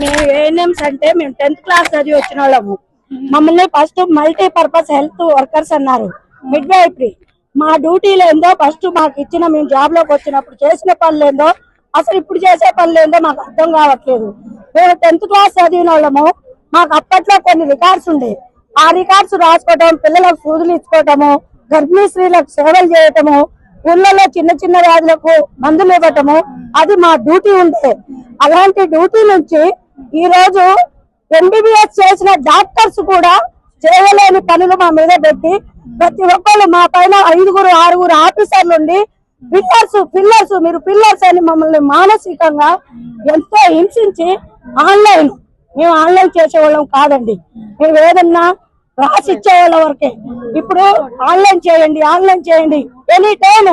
మేము ఏఎన్ఎంస్ అంటే మేము టెన్త్ క్లాస్ చదివి వచ్చిన వాళ్ళము. మమ్మల్ని first multi purpose health workers అన్నారు. మిడ్ వైఫ్రీ మా డ్యూటీలు ఏందో ఫస్ట్ మాకు ఇచ్చిన మేము జాబ్లోకి వచ్చినప్పుడు చేసిన పనులు ఏందో అసలు ఇప్పుడు చేసే పనులు ఏందో మాకు అర్థం కావట్లేదు. మేము టెన్త్ క్లాస్ చదివిన వాళ్ళము. మాకు అప్పట్లో కొన్ని రికార్డ్స్ ఉండే. ఆ రికార్డ్స్ రాసుకోవటం పిల్లలకు సూదులు ఇచ్చుకోవటము గర్భిణీ స్త్రీలకు సేవలు చేయటము ఊళ్ళలో చిన్న చిన్న వ్యాధులకు మందులు ఇవ్వటము అది మా డ్యూటీ ఉంటే అలాంటి డ్యూటీ నుంచి ఈ రోజు ఎంబీబీఎస్ చేసిన డాక్టర్స్ కూడా చేయలేని పనులు మా మీద పెట్టి ప్రతి ఒక్కరు మా పైన ఐదుగురు ఆరుగురు ఆఫీసర్లు ఉండి పిల్లర్స్ పిల్లర్స్ మీరు పిల్లర్స్ అని మమ్మల్ని మానసికంగా ఎంతో హింసించి ఆన్లైన్ మేము ఆన్లైన్ చేసేవాళ్ళం కాదండి. మేము ఏదన్నా రాసి వాళ్ళ వరకే. ఇప్పుడు ఆన్లైన్ చేయండి ఆన్లైన్ చేయండి. ఎనీ టైం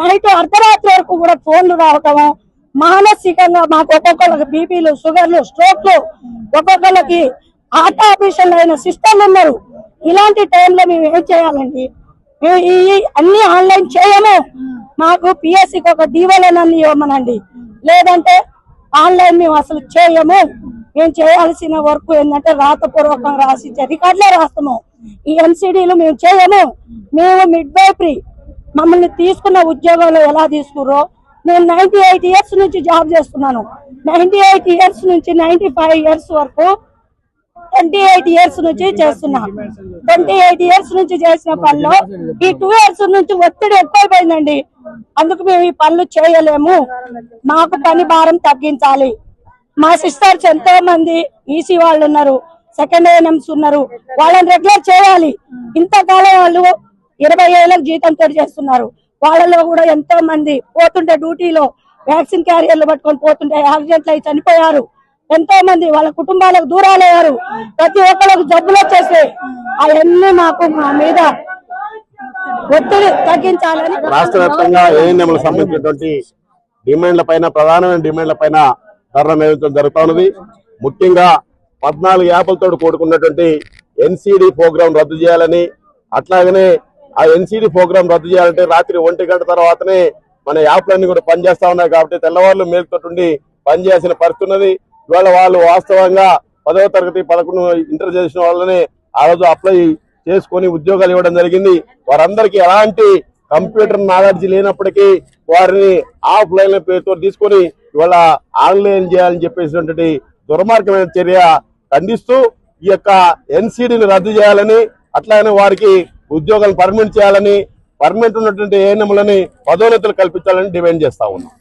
నైట్ అర్ధరాత్రి వరకు కూడా ఫోన్లు రావటము మానసికంగా మాకు ఒక్కొక్కరికి బీపీలు షుగర్లు స్ట్రోక్లు ఒక్కొక్కరికి హార్ట్ ఆపరేషన్ అయిన సిస్టర్లు ఉన్నారు. ఇలాంటి టైంలో మేము ఏం చేయాలండి? మేము ఈ అన్ని ఆన్లైన్ చేయము. మాకు పిఎస్సికి ఒక డివోలన్ ఇవ్వమనండి. లేదంటే ఆన్లైన్ మేము అసలు చేయము. మేము చేయాల్సిన వర్క్ ఏంటంటే రాతపూర్వకంగా రాసి రికార్డులే రాస్తాము. ఈ ఎన్సిడీలు మేము చేయము. మేము మిడ్ వైఫ్రీ మమ్మల్ని తీసుకున్న ఉద్యోగంలో ఎలా తీసుకురో నేను నైన్టీ ఎయిట్ ఇయర్స్ నుంచి జాబ్ చేస్తున్నాను. నైన్టీ ఎయిట్ ఇయర్స్ నుంచి నైన్టీ ఫైవ్ ఇయర్స్ వరకు ట్వంటీ ఎయిట్ ఇయర్స్ నుంచి చేస్తున్నా. ట్వంటీ ఎయిట్ ఇయర్స్ నుంచి చేసిన పనులు ఈ టూ ఇయర్స్ నుంచి ఒత్తిడి ఎక్కువైపోయిందండి. అందుకు మేము ఈ పనులు చేయలేము. మాకు పని భారం తగ్గించాలి. మా సిస్టర్స్ ఎంతో మంది ఈసీ వాళ్ళు ఉన్నారు సెకండ్ ఏఎన్ఎంస్ ఉన్నారు. వాళ్ళని రెగ్యులర్ చేయాలి. ఇంతకాలం వాళ్ళు ఇరవై ఏళ్ళకి జీతంతో చేస్తున్నారు. వాళ్ళలో కూడా ఎంతో మంది పోతుంటే డ్యూటీలో వ్యాక్సిన్ క్యారియర్లు పట్టుకొని పోతుంటే యాక్సిడెంట్లు అయి చనిపోయారు. ఎంతో మంది వాళ్ళ కుటుంబాలకు దూరాలయ్యారు ప్రతి ఒక్కరికి జబ్బులు వచ్చేసాయి అవన్నీ మాకు మా మీద ఒత్తిడి తగ్గించాలని రాష్ట్ర వ్యాప్తంగా ఏఎన్ఎంలకు సంబంధించినటువంటి డిమాండ్ల పైన ప్రధానమైన డిమాండ్ల పైన ధర్నా నిర్వహించడం జరుగుతా ఉన్నది ముఖ్యంగా పద్నాలుగు యాప్లతో కూడుకున్నటువంటి ఎన్సిడి ప్రోగ్రాం రద్దు చేయాలని అట్లాగనే ఆ ఎన్సీడీ ప్రోగ్రాం రద్దు చేయాలంటే రాత్రి ఒంటి గంట తర్వాతనే మన యాప్లన్నీ కూడా పనిచేస్తా ఉన్నాయి కాబట్టి తెల్లవారులు మేలుతోటి పనిచేయాల్సిన పరిస్థితి ఉన్నది. ఇవాళ వాళ్ళు వాస్తవంగా పదవ తరగతి పదకొండు ఇంటర్ చేసిన వాళ్ళని ఆ రోజు అప్లై చేసుకొని ఉద్యోగాలు ఇవ్వడం జరిగింది. వారందరికీ ఎలాంటి కంప్యూటర్ నాలెడ్జ్ లేనప్పటికీ వారిని ఆఫ్లైన్ పేరుతో తీసుకొని ఇవాళ ఆన్లైన్ చేయాలని చెప్పేసినటువంటి దుర్మార్గమైన చర్య ఖండిస్తూ ఈ యొక్క ఎన్సీడీని రద్దు చేయాలని అట్లానే వారికి ఉద్యోగాలు పర్మనెంట్ చేయాలని పర్మనెంట్ ఉన్నటువంటి ఏఎన్ఎంలని పదోన్నతులు కల్పించాలని డిమాండ్ చేస్తా ఉన్నాం.